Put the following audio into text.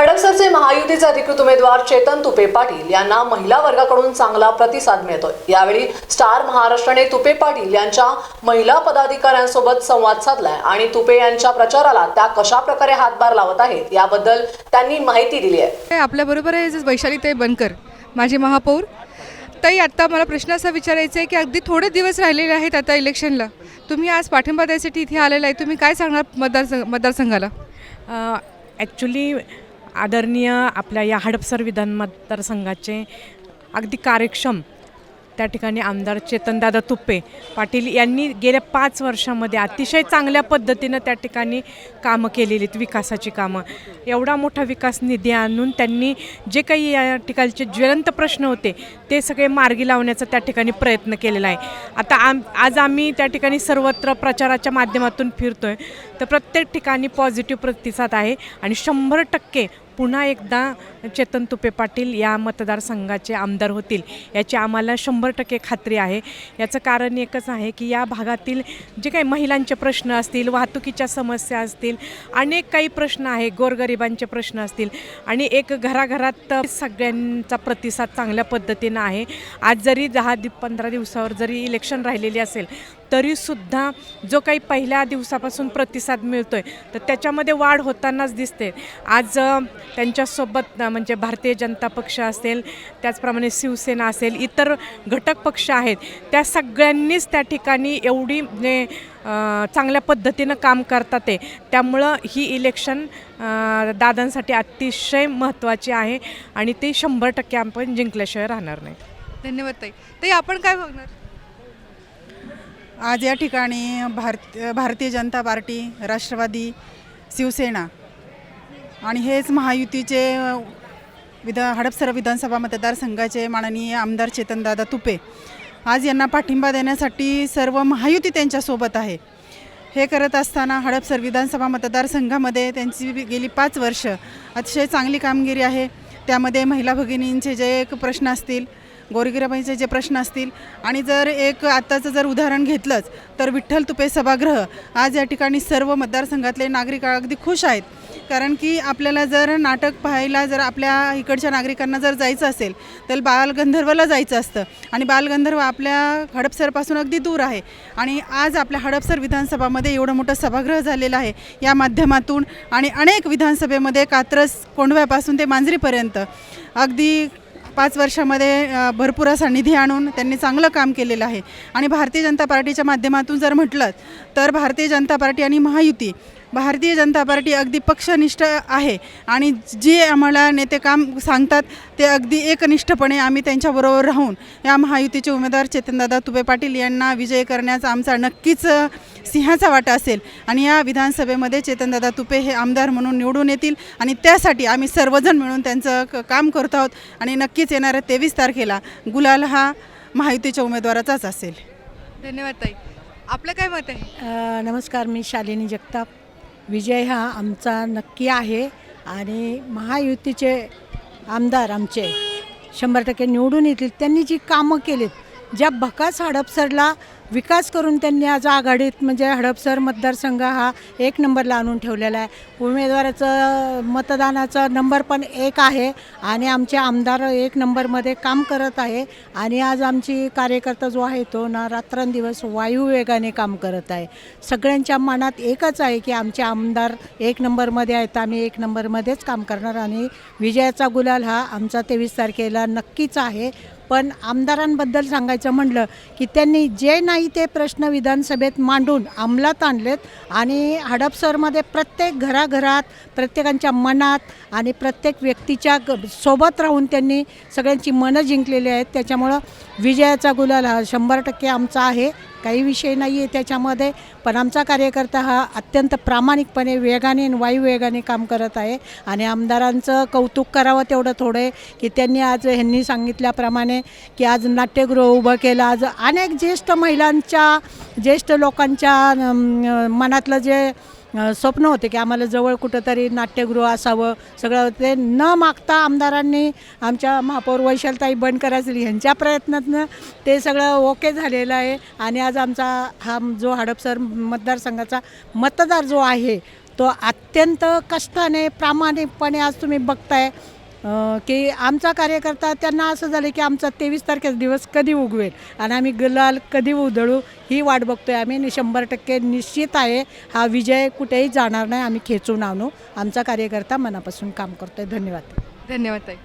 हडपसरचे महायुतीचे अधिकृत उमेदवार चेतन तुपे पाटील यांना महिला वर्गाकडून चांगला प्रतिसाद मिळतोय. यावेळी स्टार महाराष्ट्राने तुपे पाटील यांच्या महिला पदाधिकाऱ्यांसोबत संवाद साधलाय आणि तुपे यांच्या प्रचाराला त्या कशा प्रकारे हातभार लावत आहेत याबद्दल त्यांनी माहिती दिली आहे. आपल्याबरोबर आहे जे वैशालीताई बनकर माझे महापौर. ताई आत्ता मला प्रश्न असा विचारायचा आहे की अगदी थोडे दिवस राहिलेले आहेत आता इलेक्शनला. तुम्ही आज पाठिंबा द्यायसाठी इथे आलेला आहे. तुम्ही काय सांगणार मतदार मतदारसंघाला? ॲक्च्युली आदरणीय आपल्या या हडपसर विधान मतदारसंघाचे अगदी कार्यक्षम त्या ठिकाणी आमदार चेतनदादा तुप्पे पाटील यांनी गेल्या पाच वर्षामध्ये अतिशय चांगल्या पद्धतीनं त्या ठिकाणी कामं केलेली आहेत विकासाची कामं. एवढा मोठा विकास निधी आणून त्यांनी जे काही या ठिकाणचे ज्वलंत प्रश्न होते ते सगळे मार्गी लावण्याचा त्या ठिकाणी प्रयत्न केलेला आहे. आता आम आज आम्ही त्या ठिकाणी सर्वत्र प्रचाराच्या माध्यमातून फिरतो आहे तर प्रत्येक ठिकाणी पॉझिटिव्ह प्रतिसाद आहे आणि शंभर टक्के पुन्हा एकदा चेतन तुपे पाटील या मतदारसंघाचे आमदार होतील याची आम्हाला शंभर टक्के खात्री आहे. याचं कारण एकच आहे की या भागातील जे काही महिलांचे प्रश्न असतील वाहतुकीच्या समस्या असतील अनेक काही प्रश्न आहे गोरगरिबांचे प्रश्न असतील आणि एक घराघरात सगळ्यांचा प्रतिसाद चांगल्या पद्धतीनं आहे. आज जरी दहा दि पंधरा दिवसावर जरी इलेक्शन राहिलेली असेल तरीसुद्धा जो काही पहिल्या दिवसापासून प्रतिसाद मिळतो आहे तर त्याच्यामध्ये वाढ होतानाच दिसते. आज त्यांच्यासोबत म्हणजे भारतीय जनता पक्ष असेल त्याचप्रमाणे शिवसेना असेल इतर घटक पक्ष आहेत त्या सगळ्यांनीच त्या ठिकाणी एवढी म्हणजे चांगल्या पद्धतीनं काम करतात आहे त्यामुळं ही इलेक्शन दादांसाठी अतिशय महत्त्वाची आहे आणि ते शंभर टक्के आपण जिंकल्याशिवाय राहणार नाही. धन्यवाद ताई. ताई आपण काय बघणार? आज या ठिकाणी भारत भारतीय जनता पार्टी राष्ट्रवादी शिवसेना आणि हेच महायुतीचे विधा हडपसर विधानसभा मतदारसंघाचे माननीय आमदार चेतनदादा तुपे आज यांना पाठिंबा देण्यासाठी सर्व महायुती त्यांच्यासोबत आहे. हे करत असताना हडपसर विधानसभा मतदारसंघामध्ये त्यांची गेली पाच वर्ष अतिशय चांगली कामगिरी आहे. त्यामध्ये महिला भगिनींचे जे एक प्रश्न असतील गोरगिराबाईंचे जे प्रश्न असतील. आणि जर एक आत्ताचं जर उदाहरण घेतलंच तर विठ्ठल तुपे सभागृह आज या ठिकाणी सर्व मतदारसंघातले नागरिक अगदी खुश आहेत. कारण की आपल्याला जर नाटक पाहायला जर आपल्या इकडच्या नागरिकांना जर जायचं असेल तर बालगंधर्वला जायचं असतं. आणि बालगंधर्व आपल्या हडपसरपासून अगदी दूर आहे. आणि आज आपल्या हडपसर विधानसभामध्ये एवढं मोठं सभागृह झालेलं आहे या माध्यमातून आणि अनेक विधानसभेमध्ये कात्रस कोंडव्यापासून ते मांजरीपर्यंत. अगदी पाच वर्षामध्ये भरपूर असा निधी आणून त्यांनी चांगलं काम केलेलं आहे. आणि भारतीय जनता पार्टीच्या माध्यमातून जर म्हटलं तर भारतीय जनता पार्टी आणि महायुती भारतीय जनता पार्टी अगदी पक्षनिष्ठ आहे. आणि जे आम्हाला नेते काम सांगतात ते अगदी एकनिष्ठपणे आम्ही त्यांच्याबरोबर राहून या महायुतीचे उमेदवार चेतनदादा तुबे पाटील यांना विजय करण्याचा आमचा नक्कीच सिंहाचा वाटा असेल. आणि या विधानसभेमध्ये चेतनदादा तुपे हे आमदार म्हणून निवडून येतील आणि त्यासाठी आम्ही सर्वजण मिळून त्यांचं क- काम करत आहोत. आणि नक्कीच येणाऱ्या तेवीस तारखेला गुलाल हा महायुतीच्या उमेदवाराचाच असेल. धन्यवाद ताई. आपलं काय मत आहे? नमस्कार मी शालिनी जगताप. विजय हा आमचा नक्की आहे आणि महायुतीचे आमदार आमचे शंभर टक्के निवडून येतील. त्यांनी जी कामं केलीत ज्या भकास हडपसरला विकास करून त्यांनी आज आघाडीत म्हणजे हडपसर मतदारसंघ हा एक नंबरला आणून ठेवलेला आहे. उमेदवाराचं मतदानाचा नंबर पण एक आहे आणि आमचे आमदार एक नंबरमध्ये काम करत आहे आणि आज आमची कार्यकर्ता जो आहे तो ना रात्रंदिवस वायुवेगाने काम करत आहे. सगळ्यांच्या मनात एकच आहे की आमचे आमदार एक नंबरमध्ये आहेत आम्ही एक नंबरमध्येच काम करणार आणि विजयाचा गुलाल हा आमचा तेवीस तारखेला नक्कीच आहे. पण आमदारांबद्दल सांगायचं म्हणलं की त्यांनी जे नाही ते प्रश्न विधानसभेत मांडून अंमलात आणलेत आणि हडपसरमध्ये प्रत्येक घराघरात प्रत्येकांच्या मनात आणि प्रत्येक व्यक्तीच्या ग सोबत राहून त्यांनी सगळ्यांची मनं जिंकलेली आहेत. त्याच्यामुळं विजयाचा गुलाल हा शंभर टक्के आमचा आहे. काही विषय नाही आहे त्याच्यामध्ये पण आमचा कार्यकर्ता हा अत्यंत प्रामाणिकपणे वेगाने आणि वायुवेगाने काम करत आहे. आणि आमदारांचं कौतुक करावं तेवढं थोडं आहे की त्यांनी आज ह्यांनी सांगितल्याप्रमाणे की आज नाट्यगृह उभं केलं. आज अनेक ज्येष्ठ महिलांच्या ज्येष्ठ लोकांच्या मनातलं जे स्वप्न होते की आम्हाला जवळ कुठंतरी नाट्यगृह असावं. सगळं ते न मागता आमदारांनी आमच्या महापौर वैशालताई बनकर असतील ह्यांच्या प्रयत्नातनं ते सगळं ओके झालेलं आहे. आणि आज आमचा हा जो हडपसर मतदारसंघाचा मतदार जो आहे तो अत्यंत कष्टाने प्रामाणिकपणे आज तुम्ही बघताय. की आमचा कार्यकर्ता त्यांना असं झालं की आमचा तेवीस तारखेचा दिवस कधी उगवेल? आणि आम्ही गुलाल कधी उधळू? ही वाट बघतोय आम्ही. आणि शंभर टक्के निश्चित आहे हा विजय कुठेही जाणार नाही. आम्ही खेचून आणू. आमचा कार्यकर्ता मनापासून काम करतोय. धन्यवाद. धन्यवाद ताई.